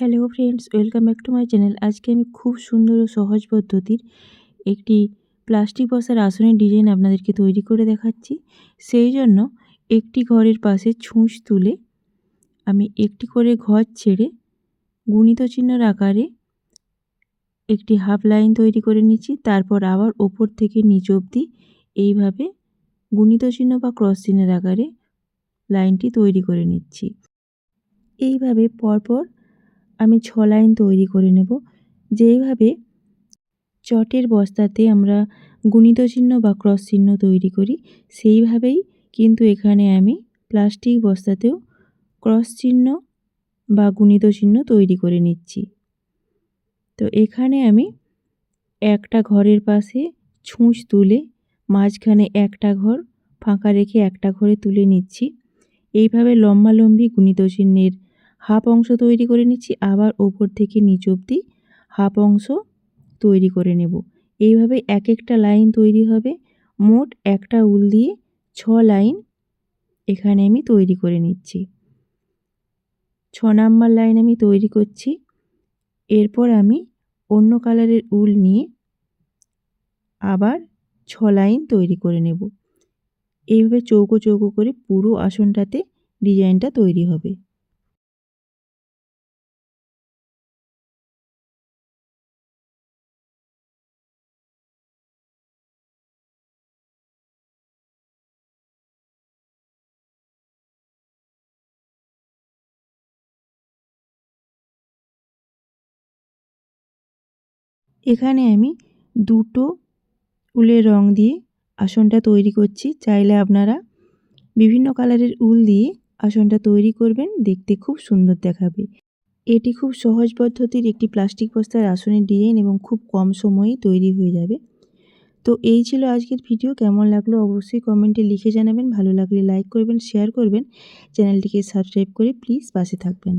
Hello friends, welcome back to my channel. আজকে আমি খুব সুন্দর ও সহজ পদ্ধতির একটি প্লাস্টিক বসার আসনের ডিজাইন আপনাদেরকে তৈরি করে দেখাচ্ছি। সেই জন্য একটি ঘরের পাশে ছুঁচ তুলে আমি একটি করে ঘর ছেড়ে গুণিত চিহ্নর আকারে একটি হাফ লাইন তৈরি করে নিচ্ছি। তারপর আবার ওপর থেকে নিচ অবধি এইভাবে গুণিত চিহ্ন বা ক্রস চিহ্নের আকারে লাইনটি তৈরি করে নিচ্ছি। এইভাবে পরপর আমি ছ লাইন তৈরি করে নেব। যেইভাবে চটের বস্তাতে আমরা গুণিত চিহ্ন বা ক্রস চিহ্ন তৈরি করি, সেইভাবেই কিন্তু এখানে আমি প্লাস্টিক বস্তাতেও ক্রস চিহ্ন বা গুণিত চিহ্ন তৈরি করে নিচ্ছি। তো এখানে আমি একটা ঘরের পাশে ছুঁচ তুলে মাঝখানে একটা ঘর, ফাঁকা রেখে একটা ঘরে তুলে নিচ্ছি। এইভাবে লম্বালম্বি গুণিত চিহ্নের হাফ অংশ তৈরি করে নিচ্ছি, আবার ওপর থেকে নিচ অবধি হাফ অংশ তৈরি করে নেব। এইভাবে এক একটা লাইন তৈরি হবে। মোট একটা উল দিয়ে ছ লাইন এখানে আমি তৈরি করে নিচ্ছি। ছ নাম্বার লাইন আমি তৈরি করছি। এরপর আমি অন্য কালারের উল নিয়ে আবার ছ লাইন তৈরি করে নেব। এইভাবে চৌকো চৌকো করে পুরো আসনটাতে ডিজাইনটা তৈরি হবে। এখানে আমি দুটো উলের রং দিয়ে আসনটা তৈরি করছি। চাইলে আপনারা বিভিন্ন কালারের উল দিয়ে আসনটা তৈরি করবেন, দেখতে খুব সুন্দর দেখাবে। এটি খুব সহজ পদ্ধতির একটি প্লাস্টিক বস্তার আসনের ডিজাইন এবং খুব কম সময়েই তৈরি হয়ে যাবে। তো এই ছিল আজকের ভিডিও, কেমন লাগল অবশ্যই কমেন্টে লিখে জানাবেন। ভালো লাগলে লাইক করবেন, শেয়ার করবেন। চ্যানেলটিকে সাবস্ক্রাইব করে প্লিজ পাশে থাকবেন।